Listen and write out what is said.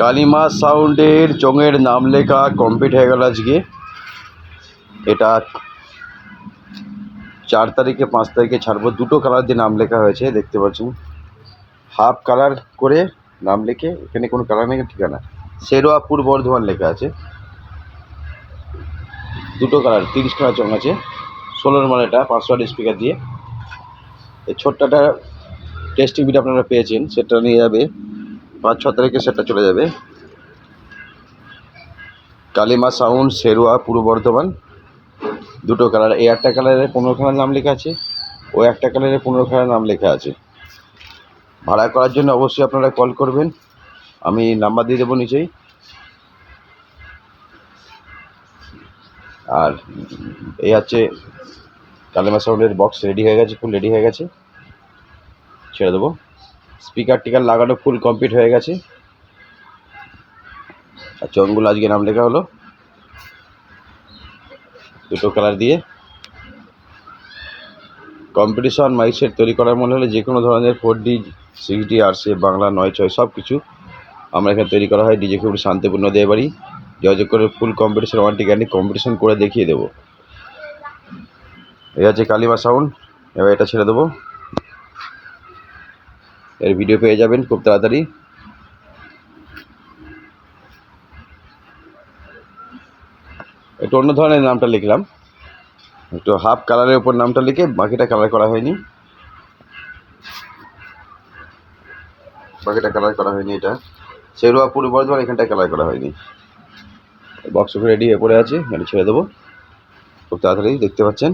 কালিমা সাউন্ডের চোঙের নাম লেখা কমপ্লিট হয়ে গেল আজকে। এটা চার তারিখে, পাঁচ তারিখে ছাড়বো। দুটো কালার দিয়ে নাম লেখা হয়েছে, দেখতে পাচ্ছেন। হাফ কালার করে নাম লিখে, এখানে কোনো কালার নেই, ঠিকানা। শেরোয়া পূর্ব বর্ধমান লেখা আছে। দুটো কালার তিরিশ খানা চং আছে। ষোলোর মাল এটা পাঁচশো ওয়াট স্পিকার দিয়ে। এই ছোট্টটা টেস্টিং ভিডিও আপনারা পেয়েছেন, সেটা নিয়ে যাবে। পাঁচ ছ তারিখে সেটা চলে যাবে। কালিমা সাউন্ড শেরুয়া পূর্ব বর্ধমান। দুটো কালার এই একটা কালারের পনেরো খানার নাম লেখা আছে, ও একটা কালারের পনেরো খানার নাম লেখা আছে। ভাড়া করার জন্য অবশ্যই আপনারা কল করবেন। আমি নাম্বার দিয়ে দেবো নিচেই। আর এই হচ্ছে কালিমা সাউন্ডের বক্স রেডি হয়ে গেছে ফুল রেডি হয়ে গেছে। ছেড়ে দেবো। স্পিকার টিকার লাগানো ফুল কমপ্লিট হয়ে গেছে। আর চংগুলো আজকে নাম লেখা হলো। দুটো কালার দিয়ে। কম্পিটিশন মাইক তৈরি করার মনে হলে যে কোনো ধরনের ফোর ডি সিক্স ডি আর সে বাংলা, নয়, ছয় সব কিছু আমরা এখানে তৈরি করা হয়। ডিজে খুবই শান্তিপূর্ণ দিয়ে বাড়ি। যোগাযোগ করে full competition warranty guarantee competition করে দেখিয়ে দেবো। এই আছে কালিমা সাউন্ড এবার এটা ছেড়ে দেবো। এর ভিডিও পেয়ে যাবেন খুব তাড়াতাড়ি। একটু অন্য ধরনের নামটা লিখলাম। একটু হাফ কালারের উপর নামটা লিখে বাকিটা কালার করা হয়নি। বাকিটা কালার করা হয়নি এটা। সেরুয়া পূর্ব বর্ধমান, এখানটায় কালার করা হয়নি। বক্স রেডি হয়ে পড়ে আছে এটা ছেড়ে দেবো। খুব তাড়াতাড়ি দেখতে পাচ্ছেন।